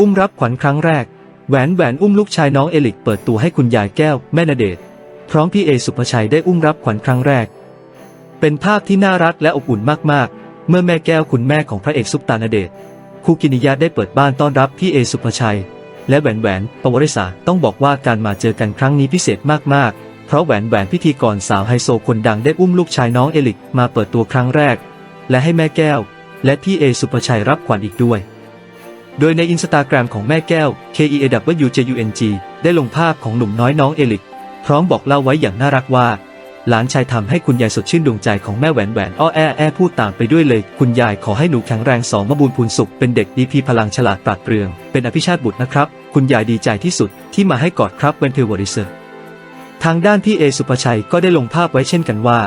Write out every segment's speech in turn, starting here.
อุ้มรับขวัญครั้งแรก แหวนแหวนอุ้มลูกชายน้องเอลิกเปิดตัวให้คุณยายแก้วแม่นาเดชพร้อมพี่เอสุภชัยได้อุ้มรับขวัญครั้งแรก เป็นภาพที่น่ารักและอบอุ่นมากๆ เมื่อแม่แก้วคุณแม่ของพระเอกซุปตานาเดชคูกินิยะได้เปิดบ้านต้อนรับพี่เอสุภชัย และแหวนแหวนปวริษาต้องบอกว่าการมาเจอกันครั้งนี้พิเศษมากๆ เพราะแหวนแหวนพิธีกรสาวไฮโซคนดังได้อุ้มลูกชายน้องเอลิกมาเปิดตัวครั้งแรก และให้แม่แก้ว และพี่เอสุภชัยรับขวัญอีกด้วย โดยในอินสตาแกรมของแม่แก้ว K E A W J U N G ได้ลงภาพของหนุ่มน้อยน้องเอลิก พร้อมบอกเล่าไว้อย่างน่ารักว่า หลานชายทำให้คุณยายสดชื่นดวงใจของแม่แหวนแหวนอ้อแอแอพูดตามไปด้วยเลย คุณยายขอให้หนูแข็งแรงสองมบูรพูนสุข เป็นเด็กดีพีพลังฉลาดปราดเปรื่อง เป็นอภิชาติบุตรนะครับ คุณยายดีใจที่สุดที่มาให้กอดครับเวนเทอร์วอริเซอร์ทางด้านพี่เอสุภชัยก็ได้ลงภาพไว้เช่นกันว่า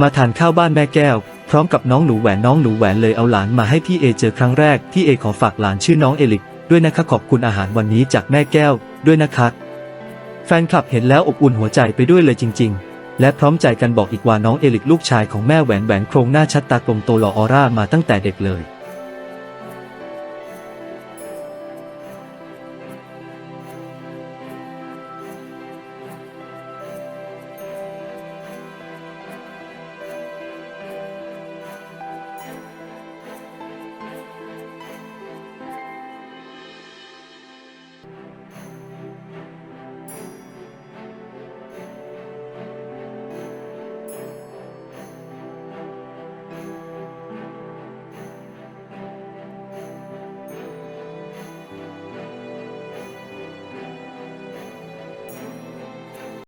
มาทานข้าวบ้านแม่แก้ว พร้อมกับน้องหนูแหวนน้องหนูแหวนเลยเอาหลานมาให้พี่เอเจอครั้งแรกพี่เอขอฝากหลานชื่อน้องเอลิกด้วยนะคะขอบคุณอาหารวันนี้จากแม่แก้วด้วยนะคะ แฟนคลับเห็นแล้วอบอุ่นหัวใจไปด้วยเลยจริง ๆ และพร้อมใจกันบอกอีกว่าน้องเอลิกลูกชายของแม่แหวนแหวนโครงหน้าชัดตากลมโตหล่อออร่ามาตั้งแต่เด็กเลย